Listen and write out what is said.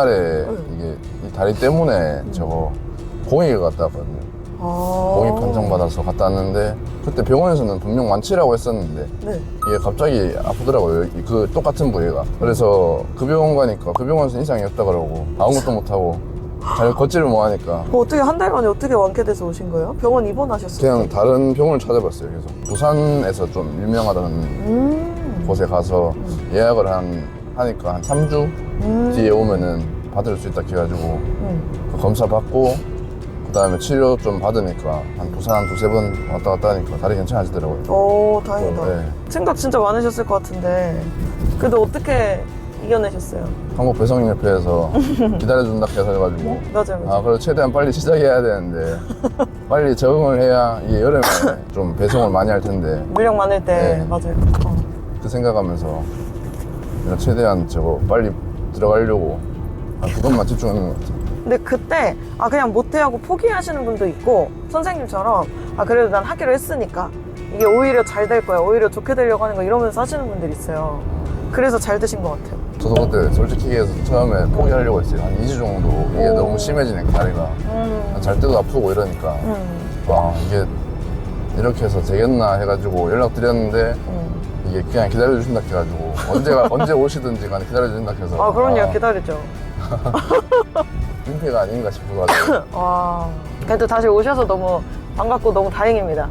옛날에 이게 이 다리 때문에 저거 공익을 갔다 왔거든요. 아. 공익 판정 받아서 갔다 왔는데 그때 병원에서는 분명 완치라고 했었는데 네. 이게 갑자기 아프더라고요. 이- 그 똑같은 부위가. 그래서 그 병원 가니까 그 병원에서 이상이 없다 그러고 아무것도 못 하고 잘 걷지를 못 하니까 뭐 어떻게 한 달 만에 어떻게 완쾌돼서 오신 거예요? 병원 입원하셨어요? 그냥 다른 병원을 찾아봤어요. 그래서 부산에서 좀 유명하다는 음. 곳에 가서 예약을 한 하니까 한 3주 음. 뒤에 오면은 받을 수 있다 해가지고 음. 그 검사 받고 그 다음에 치료 좀 받으니까 한 부산 한 두세 번 왔다 갔다 하니까 다리 괜찮아지더라고요. 오, 다행이다. 네. 생각 진짜 많으셨을 것 같은데. 그래도 어떻게 이겨내셨어요? 한국 배송협회에서 기다려준다 해서 해가지고 맞아요, 맞아요. 아 그래도 최대한 빨리 시작해야 되는데 빨리 적응을 해야 이게 여름에 좀 배송을 많이 할 텐데 물량 많을 때, 네. 맞아요. 어. 그 생각하면서 최대한 저거 빨리 들어가려고 아, 그것만 집중하는 것 같아요. 근데 그때, 아, 그냥 못해 하고 포기하시는 분도 있고, 선생님처럼, 아, 그래도 난 하기로 했으니까, 이게 오히려 잘 될 거야, 오히려 좋게 되려고 하는 거 이러면서 하시는 분들이 있어요. 그래서 잘 되신 것 같아요. 저도 그때 솔직히 얘기해서 처음에 포기하려고 했어요. 한 2주 정도 이게 오. 너무 심해지니까 다리가 음. 잘 때도 아프고 이러니까 음. 아 이게 이렇게 해서 되겠나 해가지고 연락드렸는데 음. 이게 그냥 기다려주신다 해가지고 언제가 언제 오시든지 간에 기다려주신다 해서 아, 그럼요. 기다리죠. 민폐가 아닌가 싶어가지고 와. 그래도 다시 오셔서 너무 반갑고 너무 다행입니다.